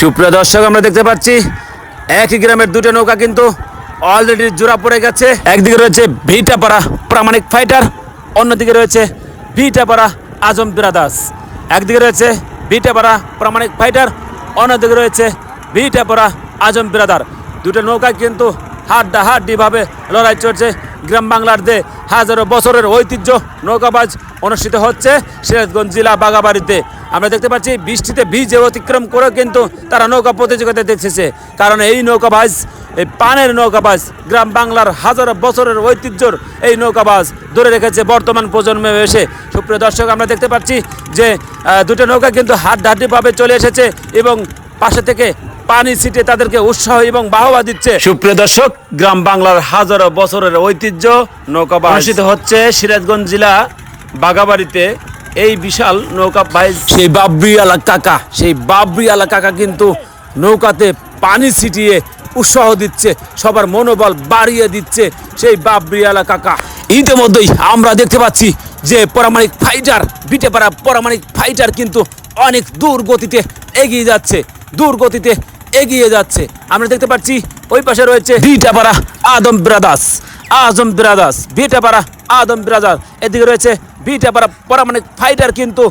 সুপ্রিয় দর্শক, আমরা দেখতে পাচ্ছি একই গ্রামের দুটো নৌকা কিন্তু অলরেডি জোড়া পড়ে গেছে। একদিকে রয়েছে ভিটাপাড়া প্রামাণিক ফাইটার অন্যদিকে রয়েছে ভিটাপাড়া আজম ব্রাদার্স একদিকে রয়েছে ভিটাপাড়া প্রামাণিক ফাইটার অন্যদিকে রয়েছে ভিটাপাড়া আজম ব্রাদার। দুটো নৌকা কিন্তু হাড্ডা হাড্ডিভাবে লড়াই চলছে। গ্রাম বাংলার দে হাজারো বছরের ঐতিহ্য নৌকাবাজ অনুষ্ঠিত হচ্ছে সিরাজগঞ্জ জেলা বাগাবাড়িতে আমরা দেখতে পাচ্ছি বৃষ্টিতে ভিজে অতিক্রম করে কিন্তু তারা নৌকা প্রতিযোগিতা দেখতেছে কারণ এই নৌকাবাজ এই পানের নৌকাবাজ গ্রাম বাংলার হাজারো বছরের ঐতিহ্যর এই নৌকাবাজ ধরে রেখেছে বর্তমান প্রজন্মে এসে। সুপ্রিয় দর্শক আমরা দেখতে পাচ্ছি যে দুটো নৌকা কিন্তু হাড্ডাহাড্ডিভাবে চলে এসেছে এবং পাশে থেকে পানি ছিটে তাদেরকে উৎসাহ এবং বাহবা দিচ্ছে। সুপ্রিয় দর্শক গ্রাম বাংলার হাজারো বছরের ঐতিহ্য নৌকা অনুষ্ঠিত হচ্ছে সিরাজগঞ্জ জেলা বাগাবাড়িতে এই বিশাল নৌকা বাইজ সেই বাবরিয়ালা কাকা, সেই বাবরিয়ালা কাকা কিন্তু নৌকাতে পানি ছিটিয়ে উৎসাহ দিচ্ছে, সবার মনোবল বাড়িয়ে দিচ্ছে সেই বাবরিয়ালা কাকা। ইতিমধ্যেই আমরা দেখতে পাচ্ছি যে পরামাণিক ফাইটার বিটেপাড়া পরামাণিক ফাইটার কিন্তু অনেক দূর গতিতে এগিয়ে যাচ্ছে দূর গতিতে এগিয়ে যাচ্ছে। আমরা দেখতে পাচ্ছি ওই পাশে রয়েছে Bhitapara Adam Brothers Azam Brothers Bhitapara Adam Brothers. এদিকে রয়েছে ভিটাপাড়া পরামাণিক ফাইটার কিন্তু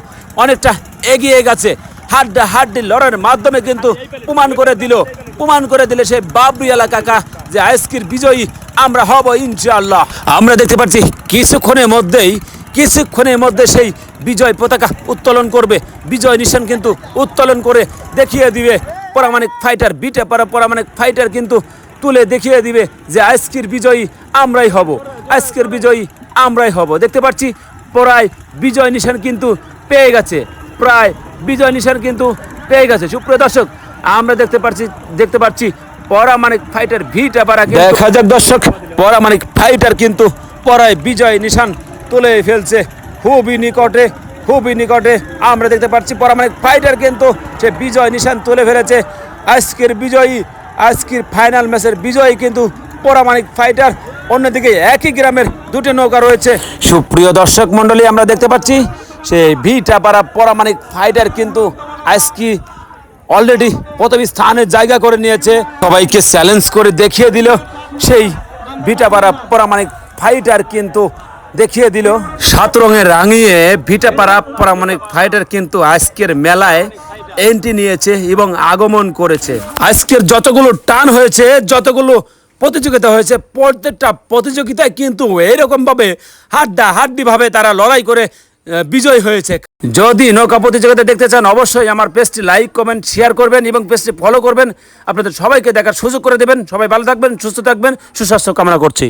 অনেকটা এগিয়ে গেছে। হাড্ডা হাড্ডি লড়াইয়ের মাধ্যমে কিন্তু প্রমাণ করে দিল, প্রমাণ করে দিলে সে বাবরিয়ালা কাকা যে আজকের বিজয়ী। আমরা হব ইনশাআল্লাহ। আমরা দেখতে পাচ্ছি কিছুক্ষণের মধ্যেই, কিছুক্ষণের মধ্যে সেই বিজয় পতাকা উত্তোলন করবে। বিজয় নিশান কিন্তু উত্তোলন করে দেখিয়ে দিবে। পরামাণিক ফাইটার বিটে পারা পরামাণিক ফাইটার কিন্তু তুলে দেখিয়ে দিবে যে আজকের বিজয়ী আমরাই হব। আজকের বিজয়ী আমরাই হব। দেখতে পাচ্ছি প্রায় বিজয় নিশান কিন্তু পেয়ে গেছে। প্রায় বিজয় নিশান কিন্তু পেয়ে গেছে। সুপ্রিয় দর্শক, আমরা দেখতে পাচ্ছি দেখতে পাচ্ছি পরামানিক ফাইটার ভিটা পারা যাক দর্শক, পরামাণিক ফাইটার কিন্তু পরায় বিজয় নিশান তুলে ফেলছে। খুবই নিকটে খুবই নিকটে আমরা দেখতে পাচ্ছি পরামানিক ফাইটার কিন্তু সে বিজয় নিশান তুলে ফেলেছে। আজকের বিজয়ী, আজকের ফাইনাল ম্যাচের বিজয়ী কিন্তু পরামানিক ফাইটার অন্যদিকে একই গ্রামের দুটি নৌকা রয়েছে। সুপ্রিয় দর্শক মণ্ডলী, আমরা দেখতে পাচ্ছি সে ভিটা পাড়া পরামাণিক ফাইটার কিন্তু আজকে অলরেডি প্রথম স্থানে জায়গা করে নিয়েছে। সবাইকে চ্যালেঞ্জ করে দেখিয়ে দিল সেই ভিটাপাড়া পরামাণিক ফাইটার কিন্তু দেখিয়ে দিল। সাত রঙে রাঙিয়ে ভিটাপাড়া পরামাণিক ফাইটার কিন্তু আজকের মেলায় এন্ট্রি নিয়েছে এবং আগমন করেছে। আজকের যতগুলো টান হয়েছে, যতগুলো প্রতিযোগিতা হয়েছে প্রত্যেকটা প্রতিযোগিতায় কিন্তু এরকমভাবে হাড্ডা হাড্ডিভাবে তারা লড়াই করে বিজয় হয়েছে। যদি নৌকা প্রতিযোগিতা দেখতে চান, অবশ্যই আমার পেজটি লাইক, কমেন্ট, শেয়ার করবেন এবং পেজটি ফলো করবেন। আপনাদের সবাইকে দেখার সুযোগ করে দেবেন। সবাই ভালো থাকবেন, সুস্থ থাকবেন, সুস্বাস্থ্য কামনা করছি।